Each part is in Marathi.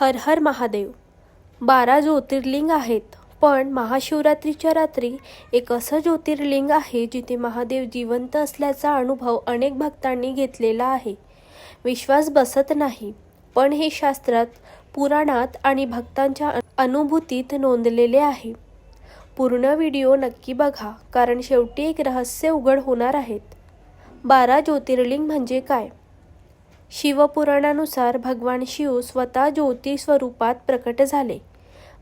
हर हर महादेव. बारा ज्योतिर्लिंग आहेत पण महाशिवरात्रीच्या रात्री एक असं ज्योतिर्लिंग आहे जिथे महादेव जिवंत असल्याचा अनुभव अनेक भक्तांनी घेतलेला आहे. विश्वास बसत नाही पण हे शास्त्रात पुराणात आणि भक्तांच्या अनुभूतीत नोंदलेले आहे. पूर्ण व्हिडिओ नक्की बघा कारण शेवटी एक रहस्य उघड होणार आहेत. बारा ज्योतिर्लिंग म्हणजे काय? शिवपुराणानुसार भगवान शिव स्वतः ज्योती स्वरूपात प्रकट झाले.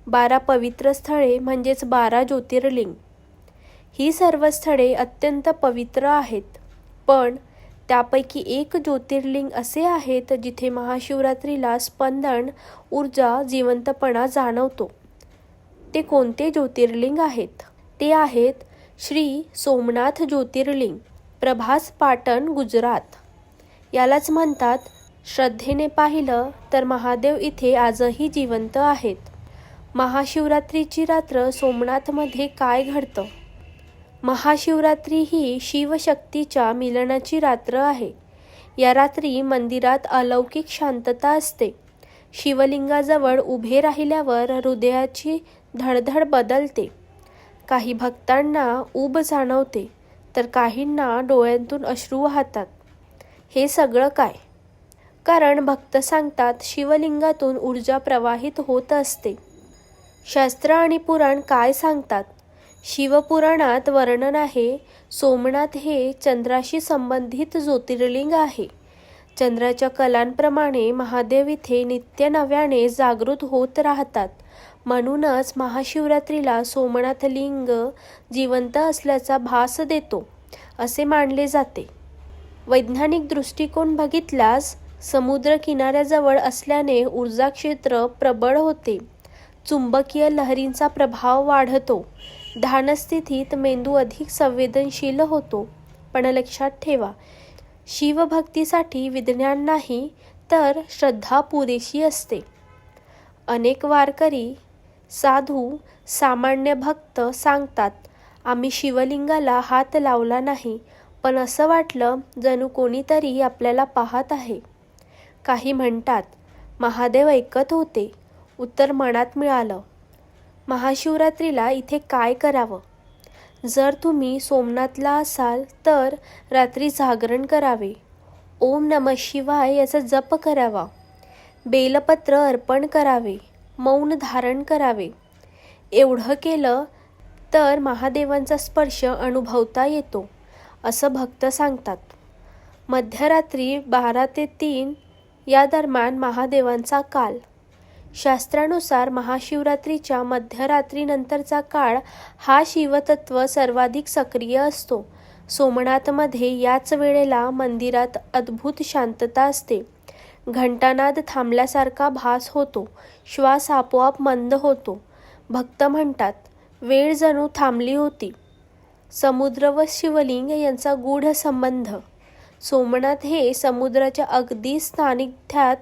बारा पवित्र स्थळे म्हणजेच बारा ज्योतिर्लिंग. ही सर्व स्थळे अत्यंत पवित्र आहेत. पण त्यापैकी एक ज्योतिर्लिंग असे आहेत जिथे महाशिवरात्रीला स्पंदन ऊर्जा जिवंतपणा जाणवतो. ते कोणते ज्योतिर्लिंग आहेत? ते आहेत श्री सोमनाथ ज्योतिर्लिंग प्रभास पाटण गुजरात. यालाच म्हणतात श्रद्धेने पाहिलं तर महादेव इथे आजही जिवंत आहेत. महाशिवरात्रीची रात्र सोमनाथमध्ये काय घडतं? महाशिवरात्री ही शिवशक्तीच्या मिलनाची रात्र आहे. या रात्री मंदिरात अलौकिक शांतता असते. शिवलिंगाजवळ उभे राहिल्यावर हृदयाची धडधड बदलते. काही भक्तांना ऊब जाणवते तर काहींना डोळ्यांतून अश्रू वाहतात. हे सगळं काय? कारण भक्त सांगतात शिवलिंगातून ऊर्जा प्रवाहित होत असते. शास्त्र आणि पुराण काय सांगतात? शिवपुराणात वर्णन आहे सोमनाथ हे चंद्राशी संबंधित ज्योतिर्लिंग आहे. चंद्राच्या कलांप्रमाणे महादेव इथे नित्य नव्याने जागृत होत राहतात. म्हणूनच महाशिवरात्रीला सोमनाथ लिंग जिवंत असल्याचा भास देतो असे मानले जाते. वैज्ञानिक दृष्टिकोन बघितल्यास समुद्र किनाऱ्याजवळ असल्याने ऊर्जा क्षेत्र प्रबळ होते. चुंबकीय लहरींचा प्रभाव वाढतो. ध्यानस्थितीत मेंदू अधिक संवेदनशील होतो. पण लक्षात ठेवा शिवभक्तीसाठी विज्ञान नाही तर श्रद्धा पुरेशी असते. अनेक वारकरी साधू सामान्य भक्त सांगतात आम्ही शिवलिंगाला हात लावला नाही पण असं वाटलं जणू कोणीतरी आपल्याला पाहत आहे. काही म्हणतात महादेव ऐकत होते. उत्तर मनात मिळालं. महाशिवरात्रीला इथे काय करावं? जर तुम्ही सोमनाथला असाल तर रात्री जागरण करावे. ओम नम शिवाय याचा जप करावा. बेलपत्र अर्पण करावे. मौन धारण करावे. एवढं केलं तर महादेवांचा स्पर्श अनुभवता येतो. असं भक्त सांगतात. मध्यरात्री बारा ते तीन या दरम्यान महादेवांचा काल. शास्त्रानुसार महाशिवरात्रीच्या मध्यरात्रीनंतरचा काळ हा शिवतत्व सर्वाधिक सक्रिय असतो. सोमनाथमध्ये याच वेळेला मंदिरात अद्भुत शांतता असते. घंटानाद थांबल्यासारखा भास होतो. श्वास आपोआप मंद होतो. भक्त म्हणतात वेळ जणू थांबली होती. समुद्र व शिवलिंग यांचा गूढ संबंध. सोमनाथ हे समुद्राच्या अगदी स्थानिध्यात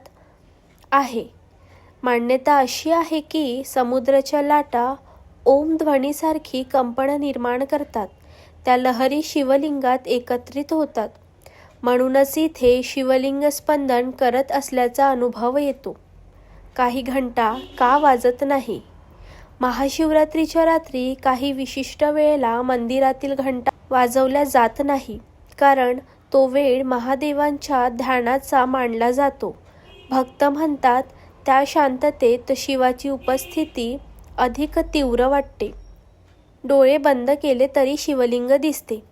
आहे. मान्यता अशी आहे की समुद्राच्या लाटा ओम ध्वनीसारखी कंपनं निर्माण करतात. त्या लहरी शिवलिंगात एकत्रित होतात. म्हणूनच इथे शिवलिंग स्पंदन करत असल्याचा अनुभव येतो. काही घंटा का वाजत नाही? महाशिवरात्रीच्या रात्री काही विशिष्ट वेळेला मंदिरातील घंटा वाजवल्या जात नाही. कारण तो वेळ महादेवांच्या ध्यानाचा मानला जातो. भक्त म्हणतात त्या शांततेत शिवाची उपस्थिती अधिक तीव्र वाटते. डोळे बंद केले तरी शिवलिंग दिसते.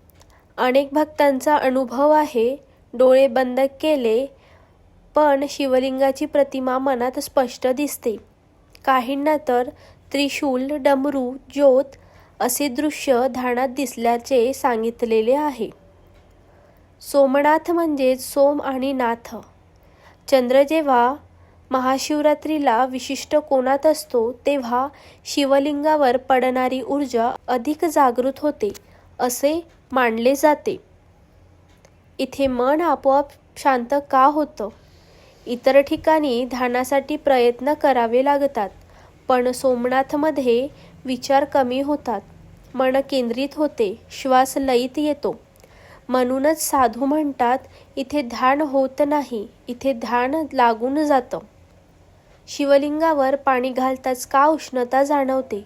अनेक भक्तांचा अनुभव आहे डोळे बंद केले पण शिवलिंगाची प्रतिमा मनात स्पष्ट दिसते. काहींना तर त्रिशूल डमरू ज्योत असे दृश्य ध्यानात दिसल्याचे सांगितलेले आहे. सोमनाथ म्हणजे सोम आणि नाथ. चंद्र जेव्हा महाशिवरात्रीला विशिष्ट कोणात असतो तेव्हा शिवलिंगावर पडणारी ऊर्जा अधिक जागृत होते असे मानले जाते. इथे मन आपोआप शांत का होतं? इतर ठिकाणी ध्यानासाठी प्रयत्न करावे लागतात. पण सोमनाथमध्ये विचार कमी होतात. मन केंद्रित होते श्वास लयीत येतो. म्हणूनच साधू म्हणतात इथे ध्यान होत नाही इथे ध्यान लागून जातं. शिवलिंगावर पाणी घालताच का उष्णता जाणवते?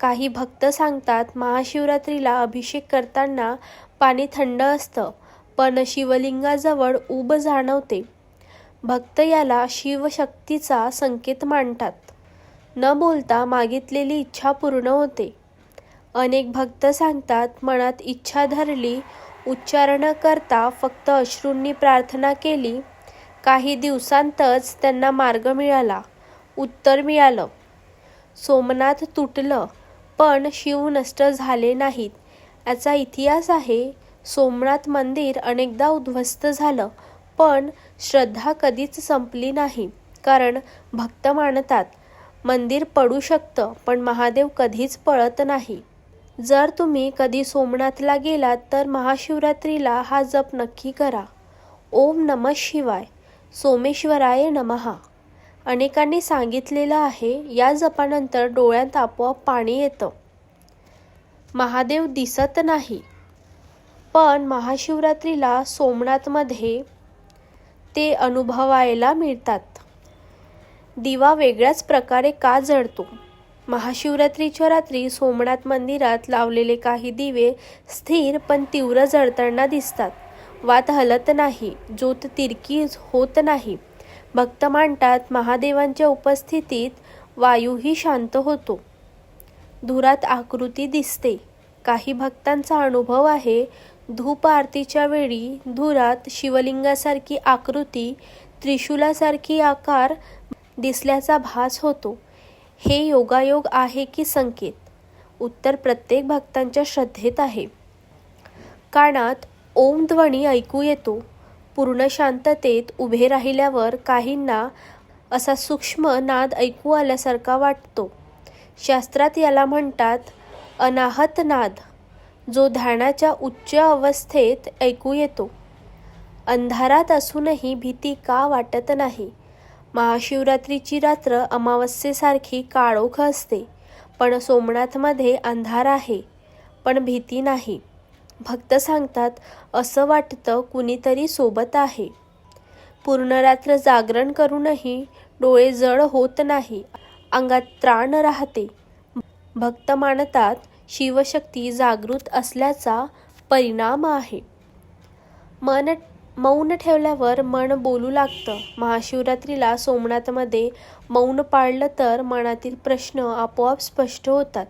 काही भक्त सांगतात महाशिवरात्रीला अभिषेक करताना पाणी थंड असतं पण शिवलिंगाजवळ ऊब जाणवते. भक्त याला शिवशक्तीचा संकेत मानतात. न बोलता मागितलेली इच्छा पूर्ण होते. अनेक भक्त सांगतात मनात इच्छा धरली उच्चारण करता फक्त अश्रूंनी प्रार्थना केली. काही दिवसांतच त्यांना मार्ग मिळाला उत्तर मिळालं. सोमनाथ तुटलं पण शिव नष्ट झाले नाहीत. याचा इतिहास आहे सोमनाथ मंदिर अनेकदा उद्ध्वस्त झालं पण श्रद्धा कधीच संपली नाही कारण भक्त मानतात मंदिर पडू शकतं पण महादेव कधीच पळत नाही. जर तुम्ही कधी सोमनाथला गेलात तर महाशिवरात्रीला हा जप नक्की करा. ओम नम शिवाय. सोमेश्वराय नमहा अनेकांनी सांगितलेलं आहे या जपानंतर डोळ्यात आपोआप पाणी येतं. महादेव दिसत नाही. पण महाशिवरात्रीला सोमनाथमध्ये ते अनुभवायला मिळतात. दिवा वेगळ्याच प्रकारे का जळतो? महाशिवरात्रीच्या रात्री सोमनाथ मंदिरात लावलेले काही दिवे स्थिर पण तीव्र जळताना दिसतात. वात हलत नाही ज्योत तिरकी होत नाही. भक्त मांडतात महादेवांच्या उपस्थितीत वायूही शांत होतो. धुरात आकृती दिसते. काही भक्तांचा अनुभव आहे धूप आरतीच्या वेळी धुरात शिवलिंगासारखी आकृती त्रिशूलासारखी आकार दिसल्याचा भास होतो. हे योगायोग आहे की संकेत? उत्तर प्रत्येक भक्तांच्या श्रद्धेत आहे. कानात ओम ध्वनी ऐकू येतो. पूर्ण शांततेत उभे राहिल्यावर काहींना असा सूक्ष्म नाद ऐकू आल्यासारखा वाटतो. शास्त्रात याला म्हणतात अनाहत नाद जो ध्यानाच्या उच्च अवस्थेत ऐकू येतो. अंधारात असूनही भीती का वाटत नाही? महाशिवरात्रीची रात्र अमावस्येसारखी काळोख असते पण सोमनाथमध्ये अंधार आहे पण भीती नाही. भक्त सांगतात असं वाटतं कुणीतरी सोबत आहे. पूर्ण रात्र जागरण करूनही डोळे जड होत नाही अंगात त्राण राहते. भक्त मानतात शिवशक्ती जागृत असल्याचा परिणाम आहे. मन मौन ठेवल्यावर मन बोलू लागतं. महाशिवरात्रीला सोमनाथमध्ये मौन पाळलं तर मनातील प्रश्न आपोआप स्पष्ट होतात.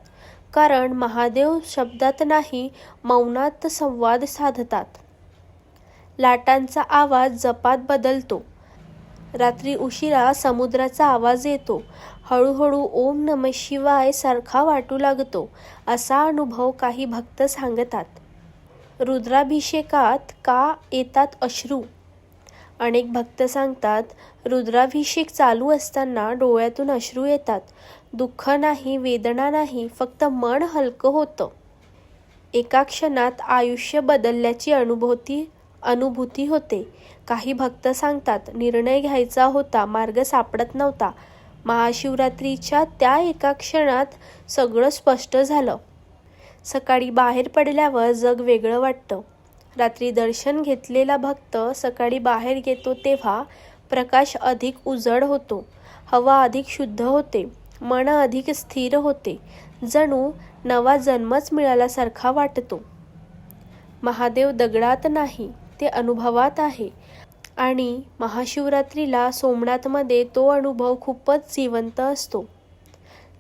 कारण महादेव शब्दात नाही मौनात संवाद साधतात. लाटांचा आवाज जपात बदलतो. रात्री उशिरा समुद्राचा आवाज येतो. हळूहळू ओम नम शिवाय सारखा वाटू लागतो. असा अनुभव काही भक्त सांगतात. रुद्राभिषेकात का येतात अश्रू? अनेक भक्त सांगतात रुद्राभिषेक चालू असताना डोळ्यातून अश्रू येतात. दुःख नाही वेदना नाही फक्त मन हलकं होतं. एका क्षणात आयुष्य बदलल्याची अनुभूती अनुभूती होते. काही भक्त सांगतात निर्णय घ्यायचा होता मार्ग सापडत नव्हता. महाशिवरात्रीच्या त्या एका क्षणात सगळं स्पष्ट झालं. सकाळी बाहेर पडल्यावर जग वेगळं वाटतं. रात्री दर्शन घेतलेला भक्त सकाळी बाहेर येतो तेव्हा प्रकाश अधिक उजड होतो. हवा अधिक शुद्ध होते. मन अधिक स्थिर होते. जणू नवा जन्मच मिळाल्यासारखा वाटतो. महादेव दगडात नाही ते अनुभवात आहे. आणि महाशिवरात्रीला सोमनाथमध्ये तो अनुभव खूपच जिवंत असतो.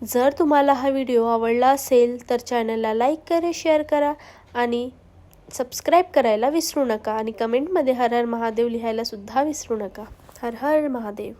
जर तुम्हाला हा व्हिडिओ आवडला असेल तर चॅनलला लाईक करा शेअर करा आणि सबस्क्राईब करायला विसरू नका. आणि कमेंटमध्ये हर हर महादेव लिहायला सुद्धा विसरू नका. हर हर महादेव.